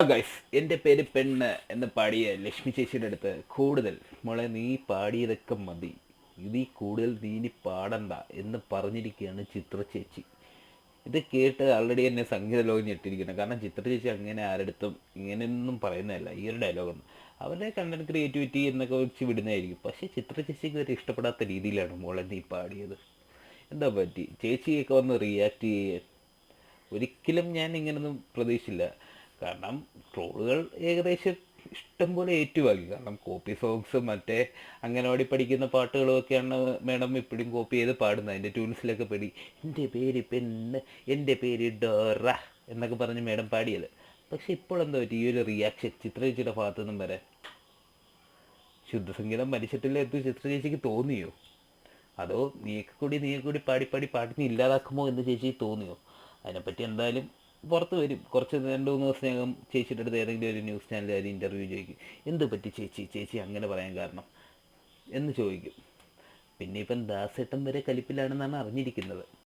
Guys എന്റെ പേര് പെണ്ണ് എന്ന് പാടിയ ലക്ഷ്മി ചേച്ചിയുടെ അടുത്ത് കൂടുതൽ മോളെ നീ പാടിയതൊക്കെ മതി. ഇതിൽ കൂടുതൽ നീ ഇനി പാടണ്ട എന്ന് പറഞ്ഞിരിക്കുകയാണ് ചിത്ര ചേച്ചി. ഇത് കേട്ട് ആൾറെഡി എന്നെ സംഗീത ലോകം ഞെട്ടിരിക്കുന്നു കാരണം ചിത്ര ചേച്ചി അങ്ങനെ ആരടുത്തും ഇങ്ങനെയൊന്നും പറയുന്നതല്ല. ഈ ഒരു ഡയലോഗൊന്നും അവരുടെ കണ്ടന്റ് ക്രിയേറ്റിവിറ്റി എന്നൊക്കെ വെച്ച് വിടുന്നതായിരിക്കും. പക്ഷേ ചിത്ര ചേച്ചിക്ക് ഒരു ഇഷ്ടപ്പെടാത്ത രീതിയിലാണ് മോളെ നീ പാടിയത് എന്താ പറ്റി? ചേച്ചിയൊക്കെ വന്ന് റിയാക്ട് ചെയ്യാൻ ഒരിക്കലും ഞാൻ ഇങ്ങനൊന്നും പ്രതീക്ഷിച്ചില്ല. കാരണം ട്രോളുകൾ ഏകദേശം ഇഷ്ടം പോലെ ഏറ്റുവാങ്ങി. കാരണം കോപ്പി സോങ്സും മറ്റേ അംഗനവാടി പഠിക്കുന്ന പാട്ടുകളുമൊക്കെയാണ് മേഡം ഇപ്പോഴും കോപ്പി ചെയ്ത് പാടുന്നത്. അതിന്റെ ട്യൂൺസിലൊക്കെ പെടി എന്റെ പേര് പെണ്ണ് എന്റെ പേര് ഡോറ എന്നൊക്കെ പറഞ്ഞ് മേഡം പാടിയത്. പക്ഷെ ഇപ്പോൾ എന്താ പറ്റി? ഈ ഒരു റിയാക്ഷൻ ചിത്രചേച്ചിയുടെ ഭാഗത്തു നിന്നും വരെ ശുദ്ധസംഗീതം മരിച്ചിട്ടില്ല എന്ന് ചിത്രചേച്ചിക്ക് തോന്നിയോ? അതോ നീയൊക്കെ കൂടി നീയൊക്കെ കൂടി പാടി പാടി പാട്ടിനെ ഇല്ലാതാക്കുമോ എന്ന് ചേച്ചി തോന്നിയോ? അതിനെപ്പറ്റി എന്തായാലും പുറത്ത് വരും. കുറച്ച് രണ്ട് മൂന്ന് ദിവസത്തിനകം ചേച്ചിയുടെ അടുത്ത് ഏതെങ്കിലും ഒരു ന്യൂസ് ചാനലിൽ ചാനലുകാർ ഇന്റർവ്യൂ ചോദിക്കും. എന്ത് പറ്റി ചേച്ചി? ചേച്ചി അങ്ങനെ പറയാൻ കാരണം? എന്ന് ചോദിക്കും. പിന്നെ ഇപ്പം ദാസേട്ടൻ വരെ കലിപ്പിലാണെന്നാണ് അറിഞ്ഞിരിക്കുന്നത്.